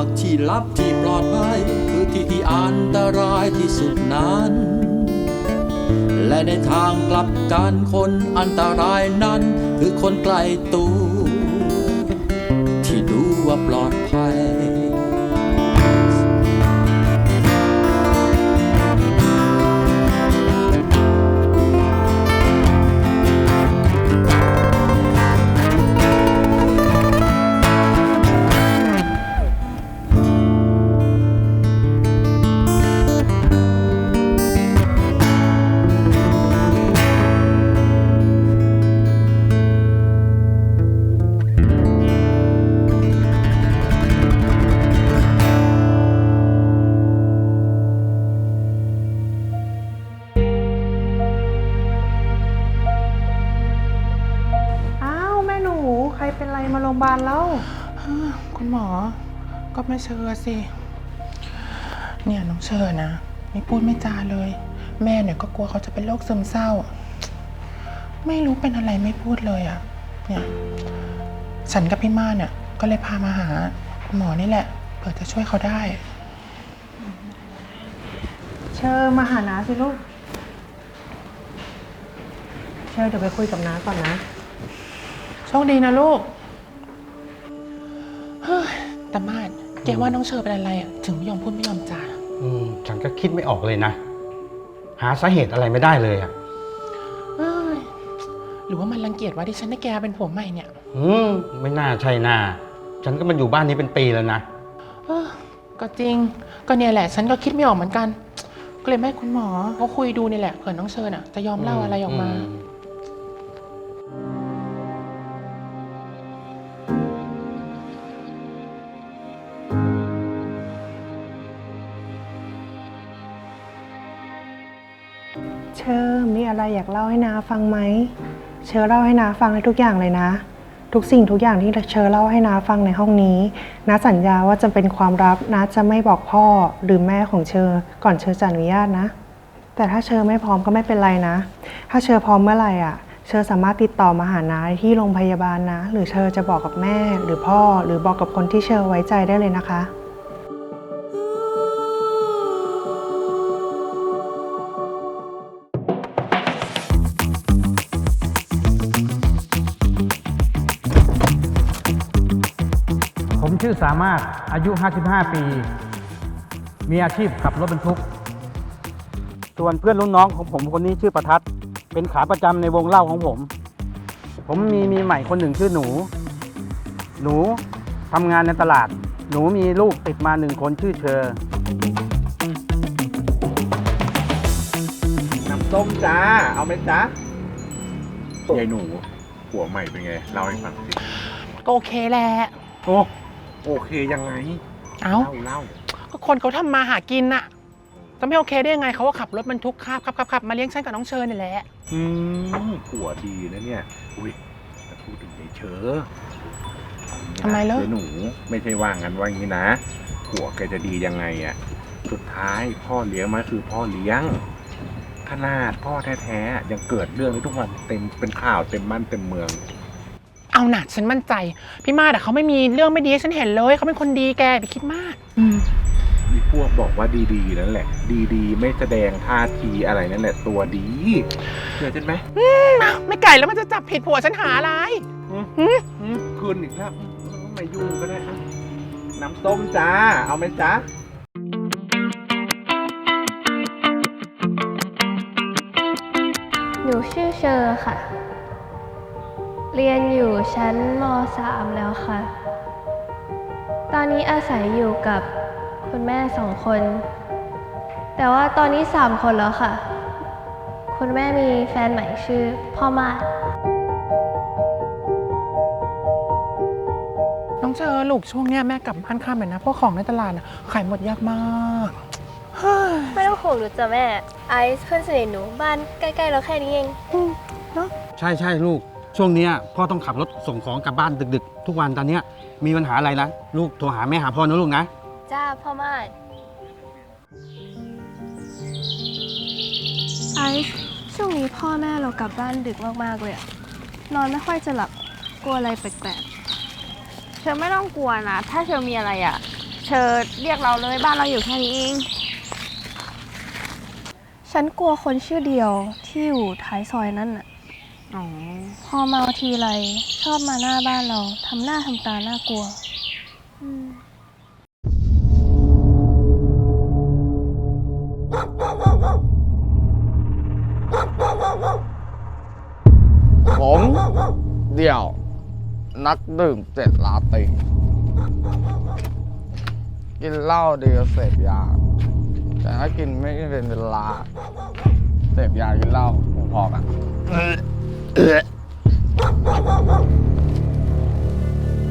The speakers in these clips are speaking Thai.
ากที่ลับที่ปลอดภัย คือที่ที่อันตรายที่สุดนั้น และในทางกลับกันคนอันตรายนั้น คือคนใกล้ตัวที่ดูว่าปลอดภัย มาโรงพยาบาลแล้ว คุณหมอ ก็ไม่เชื่อสิ เนี่ยน้องเชิญนะ ไม่พูดไม่จาเลย แม่เนี่ยก็กลัวเขาจะเป็นโรคซึมเศร้า ไม่รู้เป็นอะไรไม่พูดเลยอะ่ะ เนี่ยฉันกับพี่ม่านเนี่ยก็เลยพามาหาคุณหมอนี่แหละ เผื่อจะช่วยเขาได้ เชิญมาหาน้าสิลูก เชิญเดี๋ยวไปคุยกับน้าก่อนนะ โชคดีนะลูก เฮ้ยแต่มาดแกว่าน้องเชอเป็นอะไรอะถึงไม่ยอมพูดไม่ยอมจา อืมฉันก็คิดไม่ออกเลยนะ หาสาเหตุอะไรไม่ได้เลยอะ เอ้ยหรือว่ามันรังเกียจว่าที่ฉันได้แกเป็นผัวใหม่เนี่ยอืมไม่น่าใช่น่าฉันก็มาอยู่บ้านนี้เป็นปีแล้วนะ เออก็จริง ก็เนี่ยแหละ ฉันก็คิดไม่ออกเหมือนกัน ก็เลยไม่ให้คุณหมอเขาคุยดูนี่แหละเผื่อน้องเชิญอะจะยอมเล่าอะไรออกมา เชิญมีอะไรอยากเล่าให้น้าฟังไหม เชิญเล่าให้น้าฟังได้ทุกอย่างเลยนะ ทุกสิ่งทุกอย่างที่เชิญเล่าให้น้าฟังในห้องนี้น้าสัญญาว่าจะเป็นความลับน้าจะไม่บอกพ่อหรือแม่ของเชอร์ก่อนเชอร์จะอนุญาตนะ แต่ถ้าเชอร์ไม่พร้อมก็ไม่เป็นไรนะ ถ้าเชอร์พร้อมเมื่อไหร่อะ เชอร์สามารถติดต่อมาหานาที่โรงพยาบาลนะ หรือเชอร์จะบอกกับแม่หรือพ่อหรือบอกกับคนที่เชอร์ไว้ใจได้เลยนะคะ ชื่อสามารถอายุ 55 ปี มีอาชีพขับรถบรรทุก ส่วนเพื่อนรุ่นน้องของผมคนนี้ชื่อประทัด เป็นขาประจำในวงเล่าของผม ผมมีมีใหม่คนหนึ่งชื่อหนู หนูทำงานในตลาด หนูมีลูกติดมาหนึ่งคนชื่อเชอน้ำส้มจ้า เอาไหมจ้ายายหนูหัวใหม่เป็นไงเล่าให้ฟังสิก็โอเคแหละ โอ้ โอเคยังไงเอ้าเล่าเล่าก็คนเขาทำมาหากินน่ะจะไม่โอเคได้ยังไงเขาก็ขับรถบรรทุกขับขับขับขับมาเลี้ยงฉันกับน้องเชิญนี่แหละอืมหัวดีนะเนี่ย อุ้ยแต่พูดถึงยายเชอทำไมเลิกยายหนู ไม่ใช่ว่างั้นว่างี้นะหัวแกจะดียังไงอะสุดท้ายพ่อเลี้ยงมาคือพ่อเลี้ยง ขนาดพ่อแท้ๆยังเกิดเรื่องนี้ทุกวันเต็มเป็นข่าวเต็มบ้านเต็มเมือง เอาหนักฉันมั่นใจ พี่มาดอะเขาไม่มีเรื่องไม่ดีให้ฉันเห็นเลย เขาเป็นคนดีแกไปคิดมากอืมมีพวกบอกว่าดีๆนั่นแหละ ดีๆ ไม่แสดงท่าทีอะไรนั่นแหละตัวดีเชื่อฉันไหมไม่ไก่แล้วมันจะจับผิดผัวฉันหาอะไร อืมคืนอีกแล้วไม่ยุ่งก็ได้อะน้ำส้มจ้า เอาไหมจ้าหนูชื่อเชอร์ค่ะ เรียนอยู่ชั้นม .3 แล้วค่ะ ตอนนี้อาศัยอยู่กับคุณแม่สองคน แต่ว่าตอนนี้สามคนแล้วค่ะ คุณแม่มีแฟนใหม่ชื่อพ่อมาดน้องเชอลูกช่วงเนี้ยแม่กลับบ้านค่ำเลยนะเพราะของในตลาดน่ะขายหมดยากมากเฮ้ยไม่ต้องห่วงหนูจ้ะแม่ ไอซ์เพื่อนสนิทหนูบ้านใกล้ๆเราแค่นี้เองใช่ใช่ลูก ช่วงเนี้ยพ่อต้องขับรถส่งของกลับบ้านดึก ๆ ทุกวันตอนเนี้ยมีปัญหาอะไรนะลูกโทรหาแม่หาพ่อนะลูกนะ จ้าพ่อมาดไอซ์ช่วงนี้พ่อแม่เรากลับบ้านดึกมากๆเลยอะนอนไม่ค่อยจะหลับกลัวอะไรแปลกเชอไม่ต้องกลัวนะ ถ้าเชอมีอะไรอะ่ะเชเชิญเรียกเราเลยบ้านเราอยู่แค่นี้เองฉันกลัวคนชื่อเดียวที่อยู่ท้ายซอยนั่นน่ะ อ๋อพอเมาทีไรชอบมาหน้าบ้านเราทำหน้าทำตาน่ากลัวผมเดี่ยว นักดื่มเจ็ดลาตรีกินเหล้าดีกว่าเสพยา แต่ถ้ากินไม่เป็นเวลา เสพยากินเหล้าพอๆกัน เ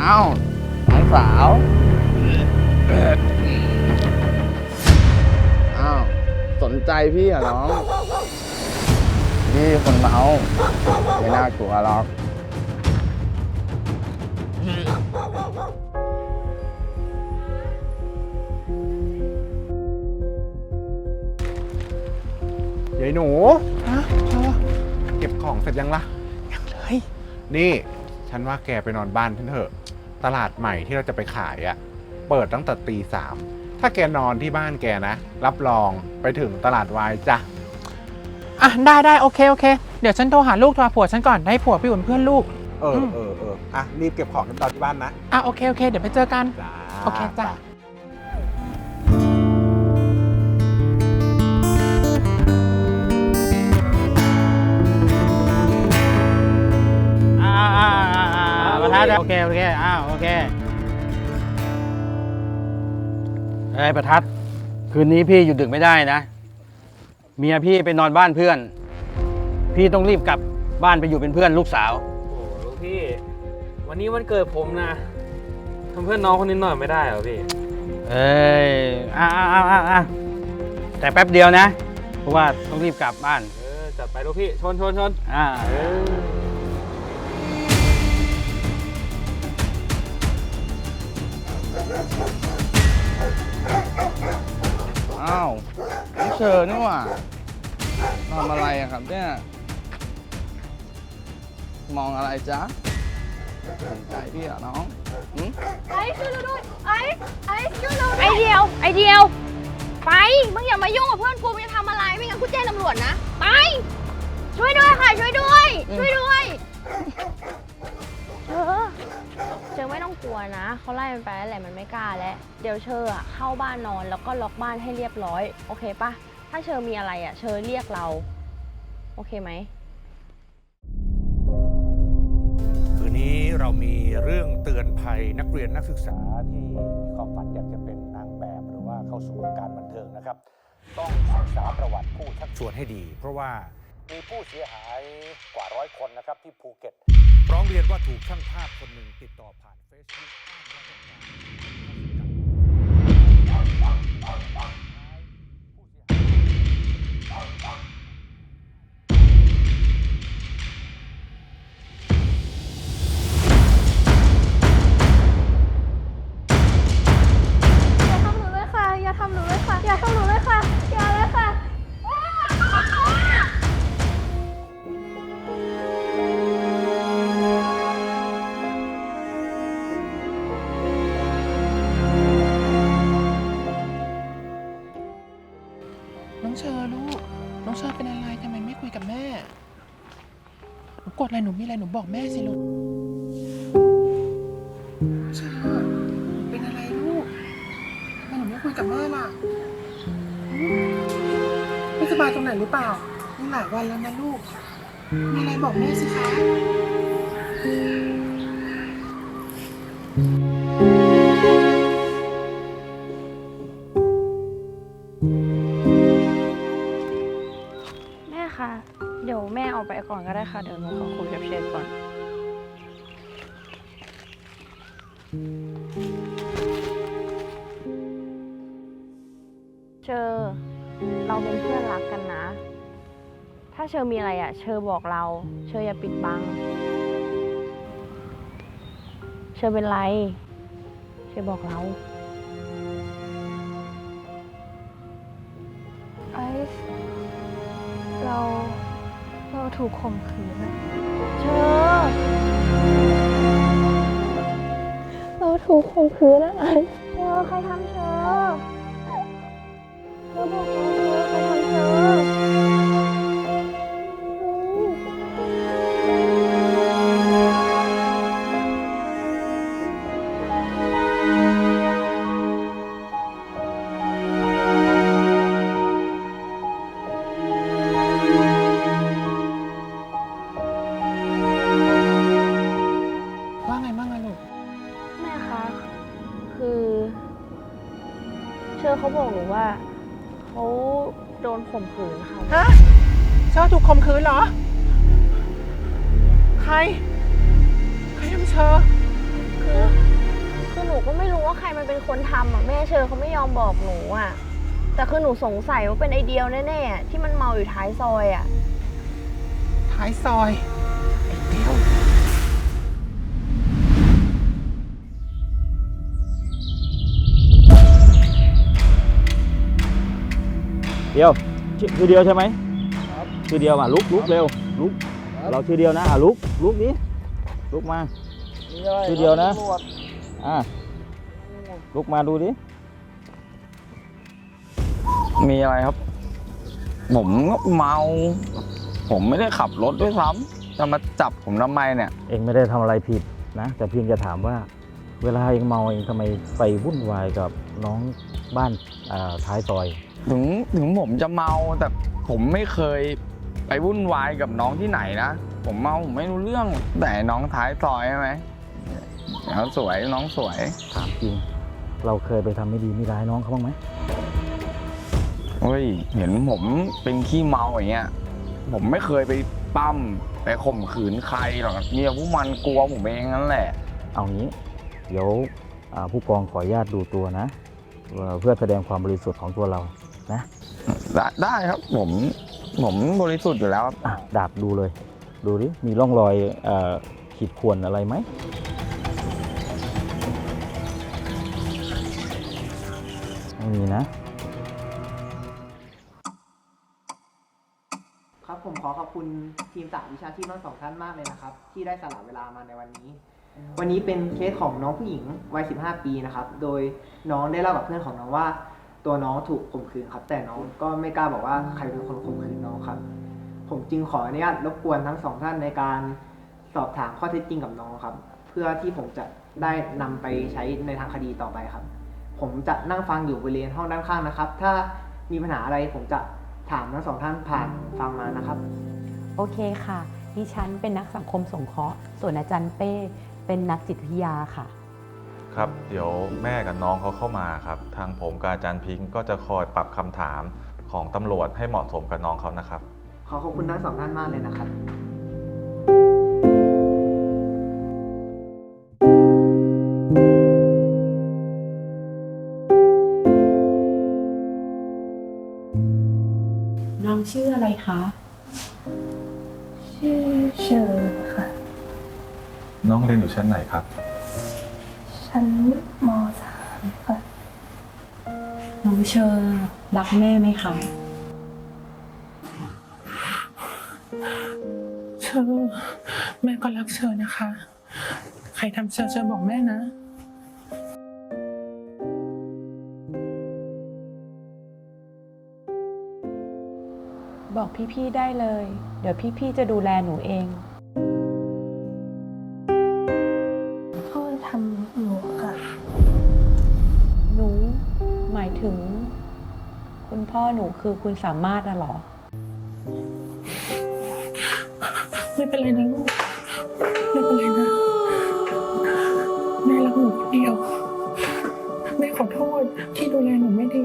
อ้าน้องสาวอ้าวสนใจพี่เหรอน้อง พี่คนเมาไม่น่ากลัวหรอก ยายหนู ฮะ เธอเก็บของเสร็จยังล่ะยังเลย นี่ฉันว่าแกไปนอนบ้านฉันเถอะ ตลาดใหม่ที่เราจะไปขายอะ่ะเปิดตั้งแต่ตีสามถ้าแกนอนที่บ้านแกนะ รับรองไปถึงตลาดวายจ้ะอะได้ได้โอเคโอเค เดี๋ยวฉันโทรหาลูกโทรหาผัวฉันก่อนได้ผัวพี่อุ่นเพื่อนลูก เออเออเอออะรีบเก็บของกันตอนที่บ้านนะ อะโอเคโอเค เดี๋ยวไปเจอกัน จ้าโอเคจ้ะอ่า ประธานโอเคโอเคอ้าวโอเคเอ้ยประทัด คืนนี้พี่อยู่ดึกไม่ได้นะ เมียพี่ไปนอนบ้านเพื่อน พี่ต้องรีบกลับบ้านไปอยู่เป็นเพื่อนลูกสาว โอ้ลูกพี่ วันนี้วันเกิดผมนะทำเพื่อนน้องคนนี้หน่อยไม่ได้เหรอพี่ เอ้ยอ่าอ่าอ่าอ่าอ่าแต่แป๊บเดียวนะ เพราะว่าต้องรีบกลับบ้าน เออจัดไปลูกพี่ ชนชนชนอ่า เออ อ้าวน้องเชอนี่หว่าทำอะไรอะครับเนี่ย มองอะไรจ๊ะสนใจพี่เหรอน้องหึไอ้ช่วยเราด้วยไอ้ไอ้ช่วยเราไอเดียว ไอเดียว ไป มึงอย่ามายุ่งกับเพื่อนกูมึงจะทำอะไร ไม่งั้นกูแจ้งตำรวจนะ ไป ช่วยด้วยค่ะ ช่วยด้วย ช่วยด้วยเชอ เชอไม่ต้องกลัวนะเขาไล่มันไปแล้วแหละมันไม่กล้าแล้วเดี๋ยวเชออะเข้าบ้านนอนแล้วก็ล็อกบ้านให้เรียบร้อย โอเคปะถ้าเชอมีอะไรอะเชอเรียกเรา โอเคไหม คืนนี้เรามีเรื่องเตือนภัยนักเรียนนักศึกษาที่มีความฝันอยากจะเป็นนางแบบหรือว่าเข้าสู่วงการบันเทิงนะครับ ต้องศึกษาประวัติผู้ชักชวนให้ดี เพราะว่า มีผู้เสียหายกว่าร้อยคนนะครับที่ภูเก็ต ร้องเรียนว่าถูกช่างภาพคนหนึ่งติดต่อผ่านเฟซบุ๊กอ้างว่าต้องการ น้องเชอเป็นอะไรทำไมไม่คุยกับแม่ หนูกดอะไรหนูมีอะไรหนูบอกแม่สิลูกน้องเชอหนูเป็นอะไรลูกทำไมหนูไม่คุยกับแม่ล่ะหืมไม่สบายตรงไหนหรือเปล่านี่หลายวันแล้วนะลูก มีอะไรบอกแม่สิคะ คะเดี๋ยวแม่ออกไปก่อนก็ได้ค่ะ เดี๋ยวหนูขอคุยกับเชฟก่อน เชอเราเป็นเพื่อนรักกันนะ ถ้าเชอมีอะไรอะ่ะเชอบอกเรา เชออย่าปิดบัง เชอเป็นไร เชอบอกเรา ถูกข่มขืนอะเชอเราถูกข่มขืนนะไอซ์เธอใครทำเธอ ข่มขืนเหรอ ใคร ใครทำเชอคือคือหนูก็ไม่รู้ว่าใครมันเป็นคนทำอะแม่เชอเขาไม่ยอมบอกหนูอะ แต่คือหนูสงสัยว่าเป็นไอเดียวแน่ๆอะที่มันเมาอยู่ท้ายซอยอะ ท้ายซอย ไอ้เดียว เดียวชื่อชื่อเดียวใช่ไหม ชื่อเดียวอะลุกลุกเร็วลุกเราชื่อเดียวนะอะลุกลุกนี้ลุกมา ชื่อเดียวนะ อะลุกมาดูดิ มีอะไรครับ ผมก็เมา ผมไม่ได้ขับรถด้วยซ้ำจะมาจับผมทำไมเนี่ย เองไม่ได้ทำอะไรผิดนะ แต่เพียงจะถามว่า เวลาเองเมาเองทำไมไปวุ่นวายกับน้องบ้านอ่าท้ายซอย ถึงถึงผมจะเมาแต่ผมไม่เคย ไปวุ่นวายกับน้องที่ไหนนะ ผมเมาผมไม่รู้เรื่อง แต่น้องท้ายซอยใช่ไหมน้องสวยน้องสวย ถามจริง เราเคยไปทำไม่ดีไม่ร้ายน้องเขาบ้างไหมเฮ้ย เห็นผมเป็นขี้เมาอย่างเงี้ย ผมไม่เคยไปปั้มไปข่มขืนใครหรอกเนี่ยพวกมันกลัวผมเองนั่นแหละ เอางี้ เดี๋ยวอ่าผู้กองขออนุญาตดูตัวนะเอ่อเพื่อแสดงความบริสุทธิ์ของตัวเรานะ ได้ได้ครับผม ผมบริสุทธิ์อยู่แล้วครับ อะดาบดูเลย ดูดิ มีร่องรอยเอ่อขีดข่วนอะไรไหม ไม่มีนะ ครับผมขอขอบคุณทีมจากวิชาชีพทั้งสองท่านมากเลยนะครับ ที่ได้สละเวลามาในวันนี้ วันนี้เป็นเคสของน้องผู้หญิงวัย 15 ปีนะครับ โดยน้องได้เล่ากับเพื่อนของน้องว่า ตัวน้องถูกข่มขืนครับ แต่น้องก็ไม่กล้าบอกว่าใครเป็นคนข่มขืนน้องครับ ผมจึงขออนุญาตรบกวนทั้งสองท่านในการสอบถามข้อเท็จจริงกับน้องครับ เพื่อที่ผมจะได้นำไปใช้ในทางคดีต่อไปครับ ผมจะนั่งฟังอยู่บริเวณห้องด้านข้างนะครับ ถ้ามีปัญหาอะไรผมจะถามทั้งสองท่านผ่านฟังมานะครับ โอเคค่ะ ดิฉันเป็นนักสังคมสงเคราะห์ ส่วนอาจารย์เป้ เป็นนักจิตวิทยาค่ะ ครับ เดี๋ยวแม่กับน้องเขาเข้ามาครับ ทางผมกับอาจารย์พิงค์ก็จะคอยปรับคำถามของตำรวจให้เหมาะสมกับน้องเขานะครับ ขอขอบคุณทั้งสองท่านมากเลยนะครับ น้องชื่ออะไรคะ ชื่อเชอค่ะ น้องเรียนอยู่ชั้นไหนครับ ชั้นมสามค่ะ น้องเชอร์รักแม่ไหมคะ เชอแม่ก็รักเชอนะคะ ใครทำเชอเชอบอกแม่นะ บอกพี่ๆได้เลย เดี๋ยวพี่ๆจะดูแลหนูเอง หนูคือคุณสามารถน่ะเหรอ ไม่เป็นไรนะลูก ไม่เป็นไรนะแม่รักหนูคนเดียวแม่ขอโทษที่ดูแลหนูไม่ดี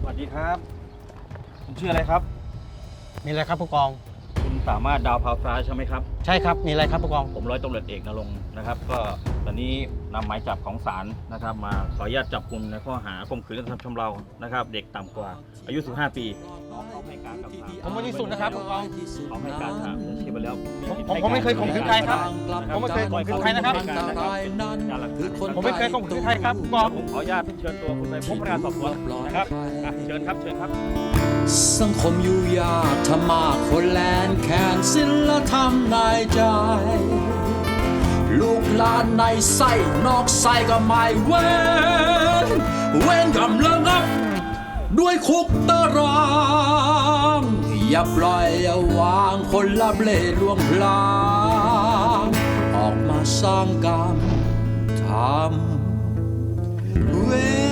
สวัสดีครับ คุณชื่ออะไรครับ มีอะไรครับผู้กองคุณ สามารถดาวพาวฟ้าใช่ไหมครับ ใช่ครับ มีอะไรครับผู้กอง ผมร้อยตำรวจเอกนรงค์นะครับ ก็ตอนนี้นำหมายจับของศาลนะครับ มาขออนุญาตจับกลุ่มในข้อหาข่มขืนกระทำชำเรานะครับ เด็กต่ำกว่าอายุ 15 ปีน้องเขาให้การกับศาลผมบริสุทธิ์นะครับผู้กอง เขาให้การถามเชื่อไปแล้วผมผมผมไม่เคยข่มขืนใครครับผมไม่เคยข่มขืนใครนะครับ ผมไม่เคยข่มขืนใครครับผู้กอง ผมขออนุญาตเชิญตัวคุณไปพบพนักงานสอบสวนนะครับอะเชิญครับ เชิญครับ สังคมอยู่ยากถ้ามากคนแลนแคนศิลธรรมในใจ ลูกหลานในไส้นอกไส้ก็ไม่เว้น เว้นกำลังอับด้วยคุกตาราง อย่าปล่อยอย่าวางคนละเบลลวงพลาง ออกมาสร้างกรรมทำเว้